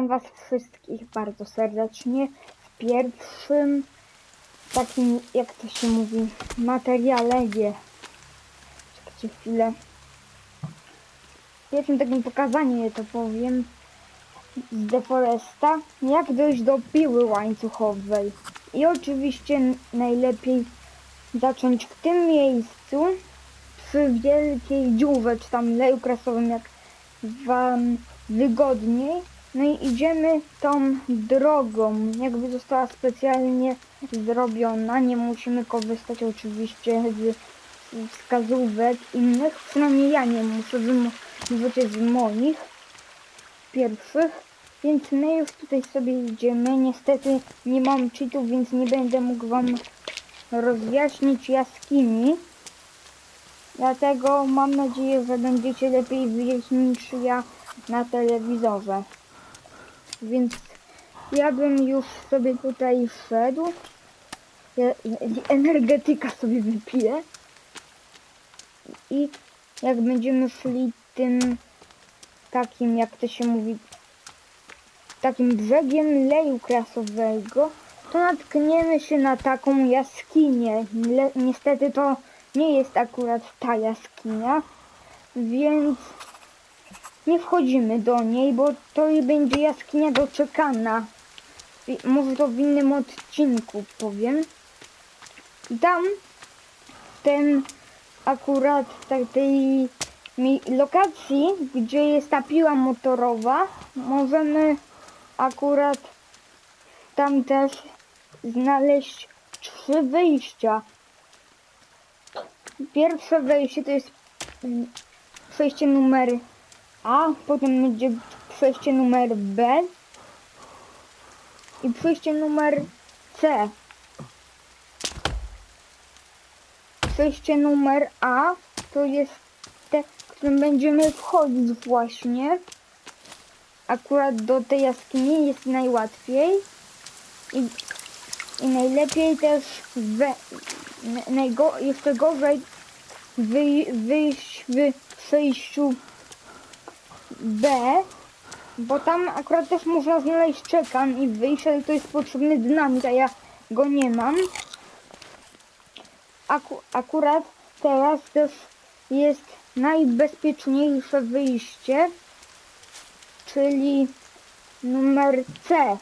Witam Was wszystkich bardzo serdecznie w pierwszym takim, jak to się mówi, materiale, gdzie czekajcie chwilę. W pierwszym takim pokazaniu, to powiem, z The Foresta, jak dojść do piły łańcuchowej. I oczywiście najlepiej zacząć w tym miejscu, przy wielkiej dziurze, czy tam leju kresowym, jak Wam wygodniej. No i idziemy tą drogą, jakby została specjalnie zrobiona. Nie musimy korzystać oczywiście z wskazówek innych, przynajmniej ja nie muszę, wy mu- możecie z moich pierwszych. Więc my już tutaj sobie idziemy. Niestety nie mam cheatów, więc nie będę mógł Wam rozjaśnić jaskini. Dlatego mam nadzieję, że będziecie lepiej widzieć niż ja na telewizorze. Więc ja bym już sobie tutaj szedł. Ja, energetyka sobie wypiję. I jak będziemy szli tym takim, jak to się mówi, takim brzegiem leju krasowego, to natkniemy się na taką jaskinię. Niestety to nie jest akurat ta jaskinia, więc nie wchodzimy do niej, bo to będzie jaskinia doczekana. Może to w innym odcinku powiem. I tam ten akurat tak tej lokacji, gdzie jest ta piła motorowa, możemy akurat tam też znaleźć trzy wyjścia. Pierwsze wejście to jest przejście numer A, potem będzie przejście numer B i przejście numer C. Przejście numer A to jest te, którym będziemy wchodzić właśnie. Akurat do tej jaskini jest najłatwiej i, i najlepiej też we, na- najgo, jeszcze gorzej wy, wyjść w przejściu B, bo tam akurat też można znaleźć czekan i wyjść, ale to jest potrzebny dynamit, a ja go nie mam. Aku, akurat teraz też jest najbezpieczniejsze wyjście, czyli numer C.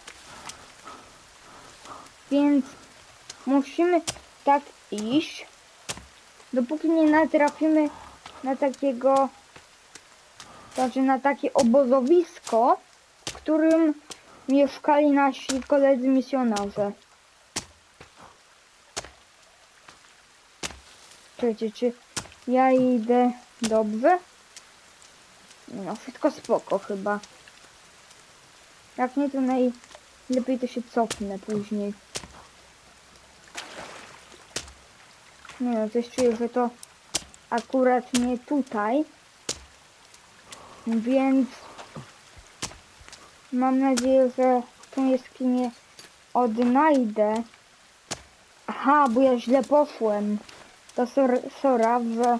Więc musimy tak iść, dopóki nie natrafimy na takiego, znaczy na takie obozowisko, w którym mieszkali nasi koledzy misjonarze. Czekajcie, czy ja idę dobrze? No, wszystko spoko chyba. Jak nie, to najlepiej to się cofnę później. Nie no, coś czuję, że to akurat nie tutaj. Więc mam nadzieję, że tą jaskinię odnajdę. Aha, bo ja źle poszłem. To sor, sora, że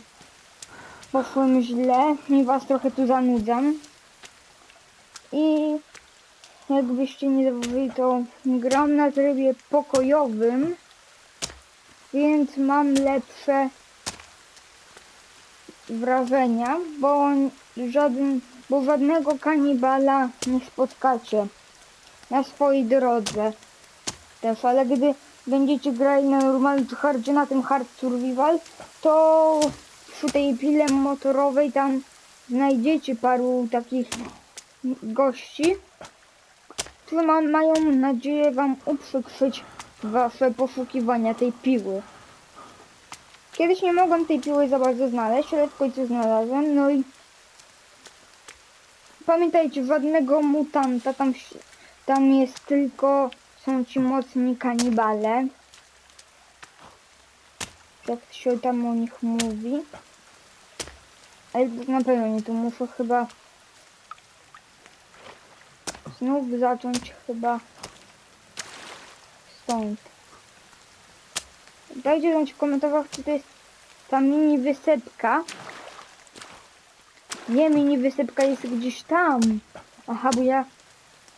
poszłem źle i was trochę tu zanudzam. I jakbyście nie zauważyli, to gram na trybie pokojowym, więc mam lepsze wrażenia, bo żaden, bo żadnego kanibala nie spotkacie na swojej drodze też, ale gdy będziecie grali na normalnym hardzie, na tym hard survival, to przy tej pile motorowej tam znajdziecie paru takich gości, którzy ma, mają nadzieję wam uprzykrzyć wasze poszukiwania tej piły. Kiedyś nie mogłem tej piły za bardzo znaleźć, ale w końcu znalazłem, no i pamiętajcie, żadnego mutanta, tam, tam jest tylko, są ci mocni kanibale. Jak się tam o nich mówi. Ale na pewno nie, tu muszę chyba znów zacząć chyba stąd. Dajcie znać w komentarzach, czy to jest ta mini wysepka. Nie, mini wysepka jest gdzieś tam. Aha, bo ja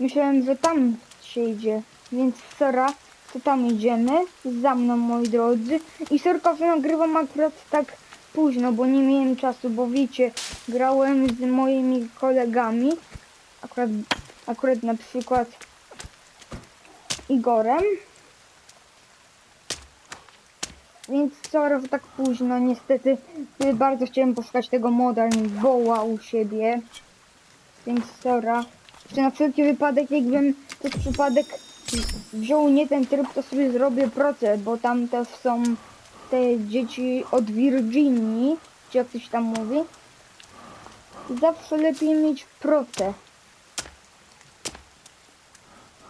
Myślałem, że tam się idzie, więc sora, to tam idziemy. Za mną, moi drodzy. I sorka, że nagrywam akurat tak późno, bo nie miałem czasu, bo wiecie, grałem z moimi kolegami. Akurat, akurat na przykład Igorem. Więc sorry, że tak późno, niestety y, bardzo chciałem poszukać tego moda, mi woła u siebie. Więc sora. Jeszcze na wszelki wypadek, jakbym przez przypadek wziął nie ten tryb, to sobie zrobię proces, bo tam też są te dzieci od Virginii, czy jak ktoś tam mówi. Zawsze lepiej mieć proces.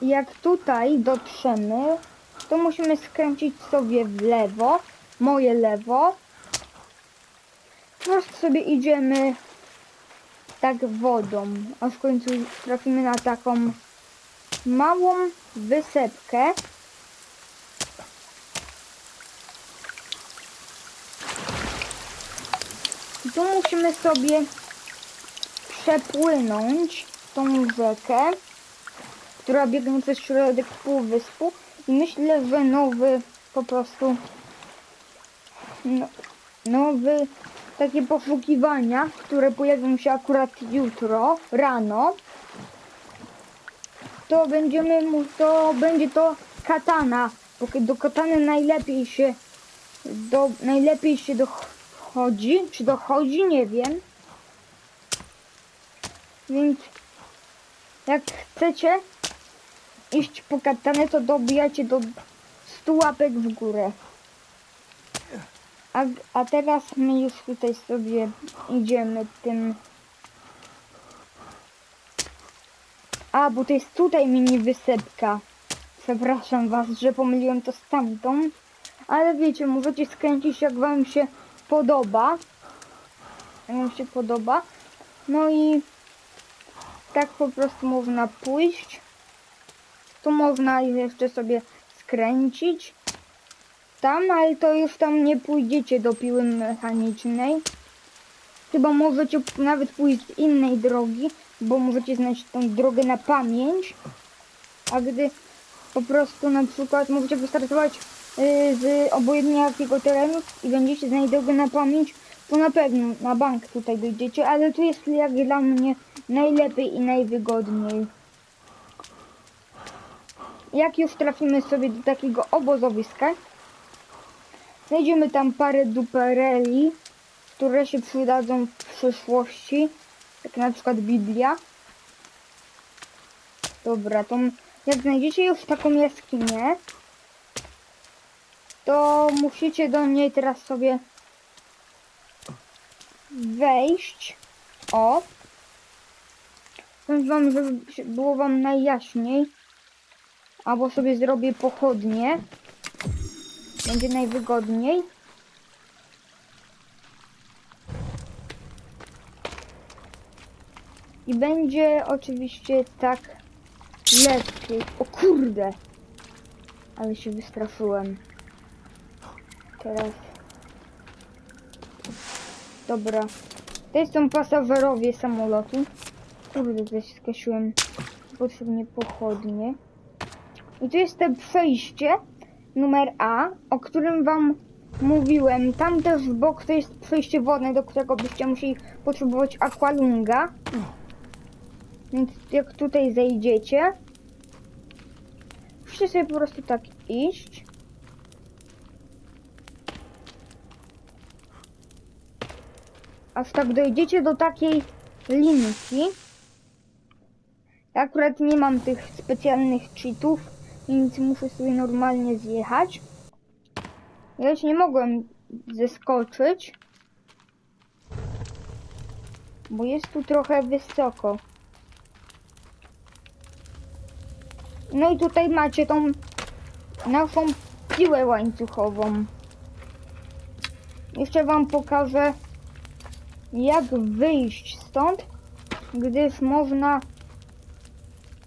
Jak tutaj dotrzemy, to musimy skręcić sobie w lewo, moje lewo. Po prostu sobie idziemy tak wodą, aż w końcu trafimy na taką małą wysepkę. I tu musimy sobie przepłynąć tą rzekę, która biegnie przez środek półwyspu i myślę, że nowy po prostu no, nowy takie poszukiwania, które pojawią się akurat jutro rano to będziemy mu, to będzie to katana, bo do katany najlepiej się do, najlepiej się dochodzi, czy dochodzi, nie wiem. Więc jak chcecie iść po katanę, to dobijacie do 100 łapek w górę. A, a teraz my już tutaj sobie idziemy tym A, bo to jest tutaj mini wysepka. Przepraszam was, że pomyliłem to z tamtą. Ale wiecie, możecie skręcić jak wam się podoba. Jak wam się podoba. No i tak po prostu można pójść. Tu można jeszcze sobie skręcić. Tam, ale to już tam nie pójdziecie do piły mechanicznej. Chyba możecie nawet pójść z innej drogi, bo możecie znać tą drogę na pamięć. A gdy po prostu na przykład możecie wystartować yy, z obojętnie jakiego terenu i będziecie znać drogę na pamięć, to na pewno na bank tutaj dojdziecie, ale tu jest jak dla mnie najlepiej i najwygodniej. Jak już trafimy sobie do takiego obozowiska, znajdziemy tam parę dupereli, które się przydadzą w przyszłości, jak na przykład Biblia. Dobra, to jak znajdziecie już taką jaskinię, to musicie do niej teraz sobie wejść. O. Powiem wam, żeby było wam najjaśniej. Albo sobie zrobię pochodnie. Będzie najwygodniej. I będzie oczywiście tak lepiej. O kurde! Ale się wystraszyłem. Teraz. Dobra. To są pasażerowie samolotu. Kurde, też skasiłem potrzebnie pochodnie. I tu jest to przejście numer A, o którym wam mówiłem. Tam też w bok to jest przejście wodne, do którego byście musieli potrzebować aqualunga. Więc jak tutaj zejdziecie, musicie sobie po prostu tak iść. Aż tak dojdziecie do takiej linki. Ja akurat nie mam tych specjalnych cheatów, więc muszę sobie normalnie zjechać. Ja już nie mogłem zeskoczyć, bo jest tu trochę wysoko. No i tutaj macie tą naszą piłę łańcuchową. Jeszcze wam pokażę jak wyjść stąd, gdyż można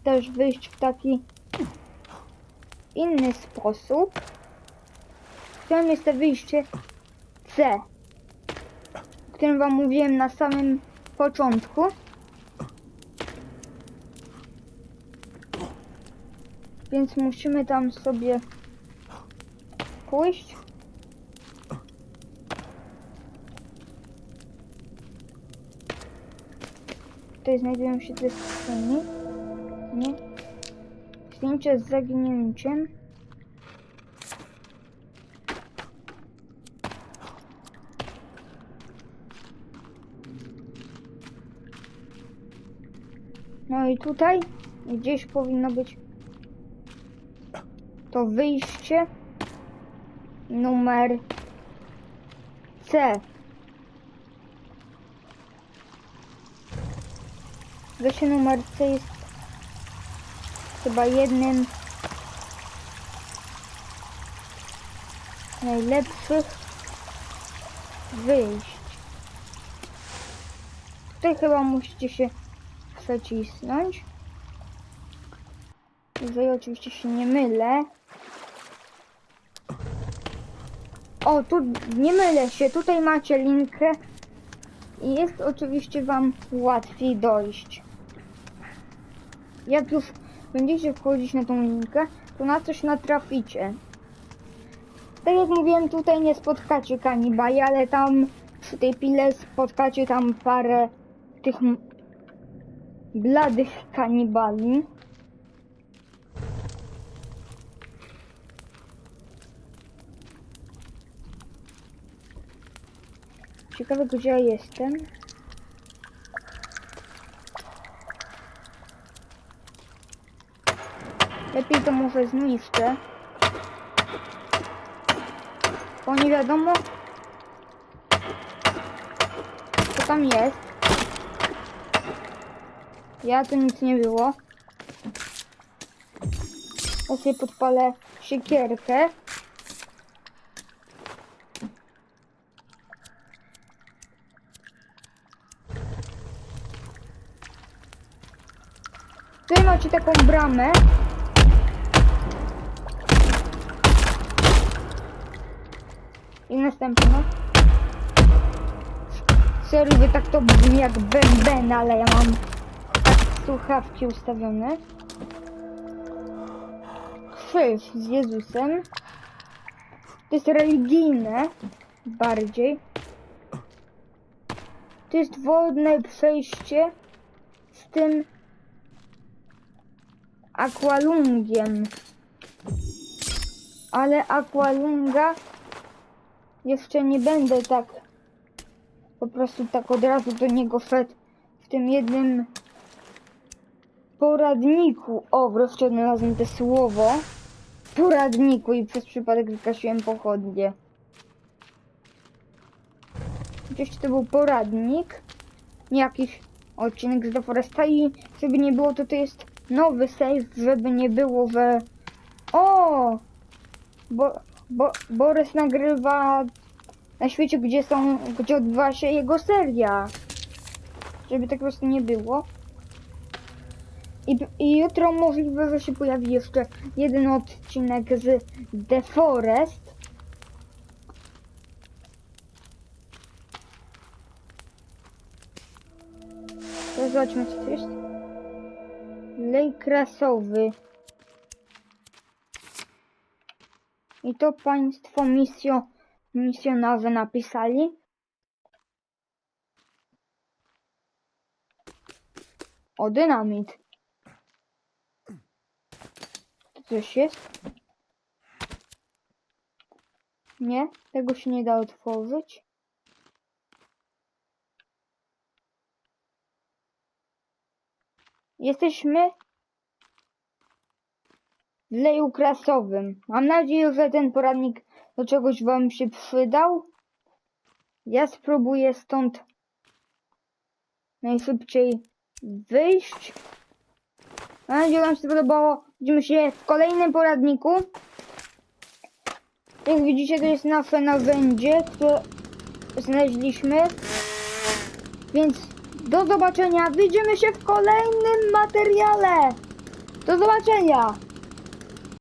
też wyjść w taki inny sposób. Którym jest to wyjście C, o którym wam mówiłem na samym początku. Więc musimy tam sobie pójść. Tutaj znajdują się te skrzyni. Nie. Zdjęcie z zaginięciem. No i tutaj gdzieś powinno być to wyjście numer C. Wyjście numer C jest chyba jednym z najlepszych wyjść. Tutaj chyba musicie się przecisnąć. Jeżeli oczywiście się nie mylę. O, tu nie mylę się. Tutaj macie linkę. I jest oczywiście wam łatwiej dojść. Jak już będziecie wchodzić na tą linkę, to na coś natraficie. Tak jak mówiłem, tutaj nie spotkacie kanibali, ale tam przy tej pile spotkacie tam parę tych bladych kanibali. Ciekawe gdzie ja jestem. Lepiej to może zniszczę. Bo nie wiadomo co tam jest. Ja tu nic nie było. Ja sobie podpalę siekierkę. Tutaj macie taką bramę. Następna. Sorry, że tak to brzmi jak bęben, ale ja mam tak słuchawki ustawione. Krzyż z Jezusem. To jest religijne bardziej. To jest wodne przejście z tym akwalungiem. Ale akwalunga jeszcze nie będę tak po prostu tak od razu do niego szedł w tym jednym poradniku. O, wreszcie odnalazłem to słowo. Poradniku i przez przypadek wykasiłem pochodnie. Gdzieś to był poradnik. Jakiś odcinek z The Foresta i żeby nie było, to to jest nowy save, żeby nie było, że o, bo, bo Borys nagrywa na świecie, gdzie są, gdzie odbywa się jego seria. Żeby tak po prostu nie było. I, I jutro możliwe, że się pojawi jeszcze jeden odcinek z The Forest. Zobaczmy, co to jest. Lej krasowy. I to państwo misjo, misjonarze napisali. O, dynamit. To coś jest? Nie, tego się nie da otworzyć. Jesteśmy leju krasowym. Mam nadzieję, że ten poradnik do czegoś wam się przydał. Ja spróbuję stąd najszybciej wyjść. Mam nadzieję, że wam się podobało. Widzimy się w kolejnym poradniku. Jak widzicie, to jest nasze narzędzie, które znaleźliśmy. Więc do zobaczenia. Widzimy się w kolejnym materiale. Do zobaczenia.